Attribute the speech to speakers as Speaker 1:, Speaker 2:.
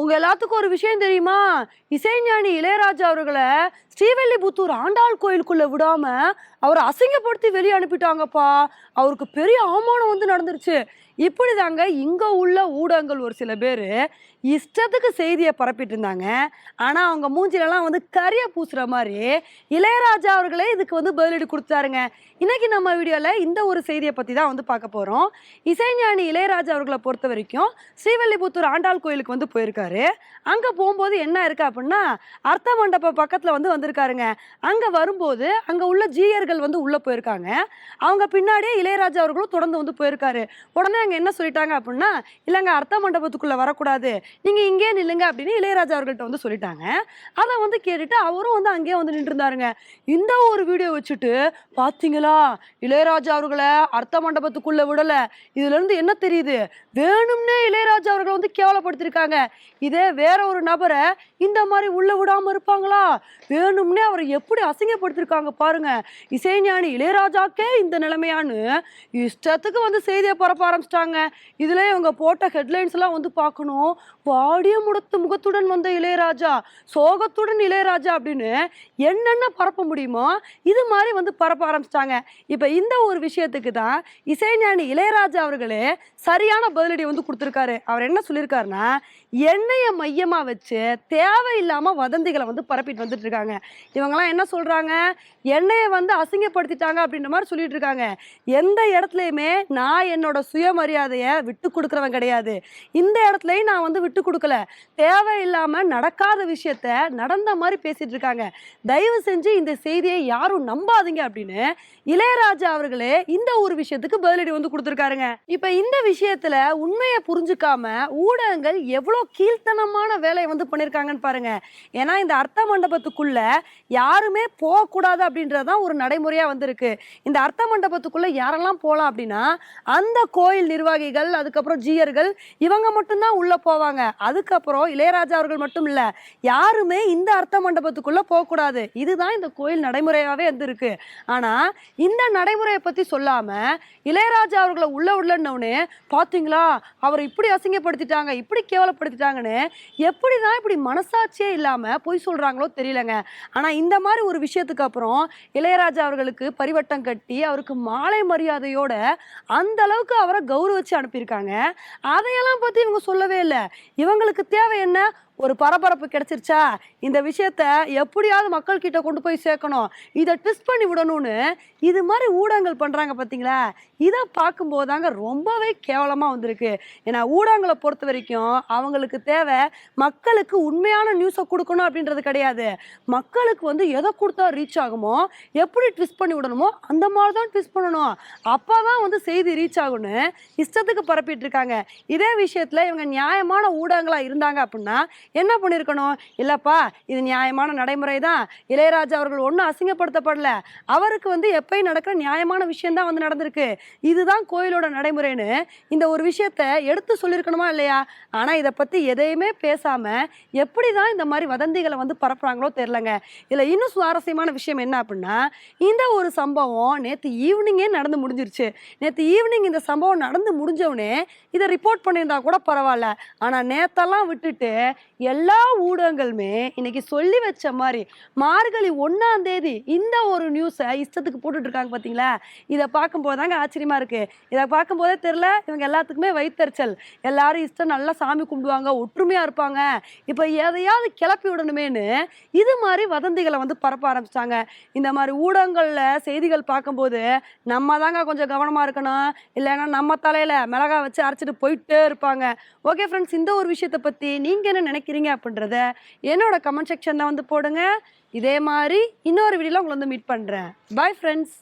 Speaker 1: உங்க எல்லாத்துக்கும் ஒரு விஷயம் தெரியுமா? இசைஞானி இளையராஜா அவர்களை ஸ்ரீவல்லிபுத்தூர் ஆண்டாள் கோயிலுக்குள்ள விடாம அவரை அசிங்கப்படுத்தி வெளியே அனுப்பிட்டாங்கப்பா. அவருக்கு பெரிய அவமானம் வந்து நடந்துருச்சு. இப்படி தாங்க இங்கே உள்ள ஊடகங்கள் ஒரு சில பேர் இஷ்டத்துக்கு செய்தியை பரப்பிட்டு இருந்தாங்க ஆனால் அவங்க மூஞ்சிலலாம் வந்து கரிய பூசுகிற மாதிரி இளையராஜா அவர்களே இதுக்கு வந்து பதிலடி கொடுத்தாருங்க. இன்னைக்கு நம்ம வீடியோவில் இந்த ஒரு செய்தியை பற்றி தான் வந்து பார்க்க போகிறோம் இசைஞானி இளையராஜா அவர்களை பொறுத்த வரைக்கும் ஸ்ரீவல்லிபுத்தூர் ஆண்டாள் கோயிலுக்கு வந்து போயிருக்காரு. அங்கே போகும்போது என்ன இருக்கு அப்படின்னா அர்த்த மண்டப பக்கத்தில் வந்து வந்திருக்காருங்க. அங்கே வரும்போது அங்கே உள்ள ஜீயர்கள் வந்து உள்ளே போயிருக்காங்க. அவங்க பின்னாடியே இளையராஜா அவர்களும் தொடர்ந்து வந்து போயிருக்காரு. உடனே அவங்க என்ன சொல்லிட்டாங்க அப்படின்னா இல்லைங்க அர்த்த மண்டபத்துக்குள்ள வரக்கூடாது. நீங்க இங்கே நில்லுங்க அப்படின்னு இளையராஜா அவர்கள்ட்ட வந்து சொல்லிட்டாங்க. அதை வந்து கேட்டுட்டு அவரும் வந்து அங்கேயே வந்து நின்று இருந்தாருங்க இந்த ஒரு வீடியோ வச்சுட்டு பார்த்தீங்களா இளையராஜா அவர்களை அர்த்த மண்டபத்துக்குள்ள விடல. இதுல இருந்து என்ன தெரியுது? வேணும்னே இளையராஜா அவர்களை வந்து கேவலப்படுத்திருக்காங்க. இதே வேற ஒரு நபரை இந்த மாதிரி உள்ள விடாம இருப்பாங்களா? வேணும்னே அவரை எப்படி அசிங்கப்படுத்திருக்காங்க பாருங்க. இசைஞானி இளையராஜாக்கே இந்த நிலைமையான்னு இஷ்டத்துக்கு வந்து செய்தியை பரப்ப ஆரம்பிச்சிட்டாங்க. இதுல இவங்க போட்ட ஹெட்லைன்ஸ்லாம் வந்து பார்க்கணும். வாடிய முடத்து முகத்துடன் வந்த இளையராஜா சோகத்துடன் இளையராஜா அப்படின்னு என்னென்ன பரப்ப முடியுமோ இது மாதிரி வந்து பரப்ப ஆரம்பிச்சிட்டாங்க. இப்போ இந்த ஒரு விஷயத்துக்கு தான் இசைஞானி இளையராஜா அவர்களே சரியான பதிலடி வந்து கொடுத்துருக்காரு. அவர் என்ன சொல்லியிருக்காருன்னா எண்ணெயை மையமாக வச்சு தேவையில்லாமல் வதந்திகளை வந்து பரப்பிட்டு வந்துட்டு இருக்காங்க. இவங்கெல்லாம் என்ன சொல்கிறாங்க எண்ணெயை வந்து அசிங்கப்படுத்திட்டாங்க அப்படின்ற மாதிரி சொல்லிட்டு இருக்காங்க. எந்த இடத்துலையுமே நான் என்னோட மரியாதையை விட்டு கொடுக்குறவன் கிடையாது. இந்த இடத்துலையும் நான் வந்து விட்டு கொடுக்கல. தேவையில்லாமல் நடக்காத விஷயத்த நடந்த மாதிரி பேசிட்டு இருக்காங்க. தயவு செஞ்சு இந்த செய்தியை யாரும் நம்பாதீங்க அப்படின்னு இளையராஜா அவர்களே இந்த ஒரு விஷயத்துக்கு பதிலடி வந்து கொடுத்துருக்காருங்க. இப்போ இந்த விஷயத்துல உண்மையை புரிஞ்சுக்காம ஊடகங்கள் எவ்வளோ கீழ்த்தனமான வேலையை வந்து பண்ணியிருக்காங்கன்னு பாருங்க. ஏன்னா இந்த அர்த்த மண்டபத்துக்குள்ள யாருமே போகக்கூடாது அப்படின்றதான் ஒரு நடைமுறையாக வந்திருக்கு. இந்த அர்த்த மண்டபத்துக்குள்ள யாரெல்லாம் போகலாம் அப்படின்னா அந்த கோயில் நிர்வாகிகள் அதுக்கப்புறம் ஜீயர்கள் இவங்க மட்டும்தான் உள்ளே போவாங்க. அதுக்கப்புறம் இளையராஜா அவர்கள் மட்டும் இல்லை யாருமே இந்த அர்த்த மண்டபத்துக்குள்ளே போகக்கூடாது இதுதான் இந்த கோயில் நடைமுறையாகவே வந்திருக்கு. ஆனால் இந்த நடைமுறையை பற்றி சொல்லாமல் இளையராஜா அவர்களை உள்ள உள்ளன்னொடனே பார்த்தீங்களா அவரை இப்படி அசிங்கப்படுத்திட்டாங்க இப்படி கேவலப்படுத்திட்டாங்கன்னு எப்படிதான் இப்படி மனசாட்சியே இல்லாமல் பொய் சொல்கிறாங்களோ தெரியலங்க. ஆனால் இந்த மாதிரி ஒரு விஷயத்துக்கு அப்புறம் இளையராஜா அவர்களுக்கு பரிவட்டம் கட்டி அவருக்கு மாலை மரியாதையோட அந்த அளவுக்கு அவரை கௌரவிச்சு அனுப்பியிருக்காங்க. அதையெல்லாம் பத்தி இவங்க சொல்லவே இல்லை. இவங்களுக்கு தேவை என்ன? ஒரு பரபரப்பு கிடைச்சிருச்சா? இந்த விஷயத்த எப்படியாவது மக்கள் கிட்ட கொண்டு போய் சேர்க்கணும். இதை ட்விஸ்ட் பண்ணி விடணும்னு இது மாதிரி ஊடகங்கள் பண்ணுறாங்க பார்த்தீங்களா இதை பார்க்கும்போது தாங்க ரொம்பவே கேவலமாக வந்திருக்கு. ஏன்னா ஊடகங்களை பொறுத்த வரைக்கும் அவங்களுக்கு தேவை மக்களுக்கு உண்மையான நியூஸை கொடுக்கணும் அப்படின்றது கிடையாது. மக்களுக்கு வந்து எதை கொடுத்தா ரீச் ஆகுமோ எப்படி ட்விஸ்ட் பண்ணி விடணுமோ அந்த மாதிரி தான் ட்விஸ்ட் பண்ணணும். அப்போ தான் வந்து செய்தி ரீச் ஆகும்னு இஷ்டத்துக்கு பரப்பிட்டு இருக்காங்க. இதே விஷயத்தில் இவங்க நியாயமான ஊடகங்களாக இருந்தாங்க அப்படின்னா என்ன பண்ணியிருக்கணும் இல்லைப்பா இது நியாயமான நடைமுறை தான் இளையராஜா அவர்கள் ஒன்றும் அசிங்கப்படுத்தப்படல. அவருக்கு வந்து எப்பயும் நடக்கிற நியாயமான விஷயந்தான் வந்து நடந்திருக்கு. இதுதான் கோயிலோட நடைமுறைன்னு இந்த ஒரு விஷயத்த எடுத்து சொல்லியிருக்கணுமா இல்லையா? ஆனால் இதை பற்றி எதையுமே பேசாமல் எப்படி தான் இந்த மாதிரி வதந்திகளை வந்து பரப்புகிறாங்களோ தெரிலங்க இதில் இன்னும் சுவாரஸ்யமான விஷயம் என்ன அப்படின்னா இந்த ஒரு சம்பவம் நேற்று ஈவினிங்கே நடந்து முடிஞ்சிருச்சு. நேற்று ஈவினிங் இந்த சம்பவம் நடந்து முடிஞ்சவுடனே இதை ரிப்போர்ட் பண்ணியிருந்தா கூட பரவாயில்ல. ஆனால் நேத்தெல்லாம் விட்டுட்டு எல்லா ஊடகங்களுமே இன்னைக்கு சொல்லி வச்ச மாதிரி மார்கழி ஒன்றாம் தேதி இந்த ஒரு நியூஸை இஷ்டத்துக்கு போட்டுட்டு இருக்காங்க பார்த்தீங்களா இதை பார்க்கும்போது தாங்க ஆச்சரியமா இருக்கு. இதை பார்க்கும்போதே தெரில இவங்க எல்லாத்துக்குமே வைத்தறிச்சல். எல்லாரும் இஷ்டம் நல்லா சாமி கும்பிடுவாங்க ஒற்றுமையாக இருப்பாங்க. இப்போ எதையாவது கிளப்பி விடணுமேன்னு இது மாதிரி வதந்திகளை வந்து பரப்ப ஆரம்பிச்சிட்டாங்க. இந்த மாதிரி ஊடகங்களில் செய்திகள் பார்க்கும்போது நம்ம தாங்க கொஞ்சம் கவனமாக இருக்கணும். இல்லைன்னா நம்ம தலையில் மிளகா வச்சு அரைச்சிட்டு போயிட்டே இருப்பாங்க. ஓகே ஃப்ரெண்ட்ஸ் இந்த ஒரு விஷயத்தை பற்றி நீங்கள் என்ன நினைக்கிறீங்க அப்படின்றத என்னோட கமெண்ட் செக்ஷனில் வந்து போடுங்க. இதே மாதிரி இன்னொரு வீடியோவில் உங்களை வந்து மீட் பண்ணுறேன் பாய் ஃப்ரெண்ட்ஸ்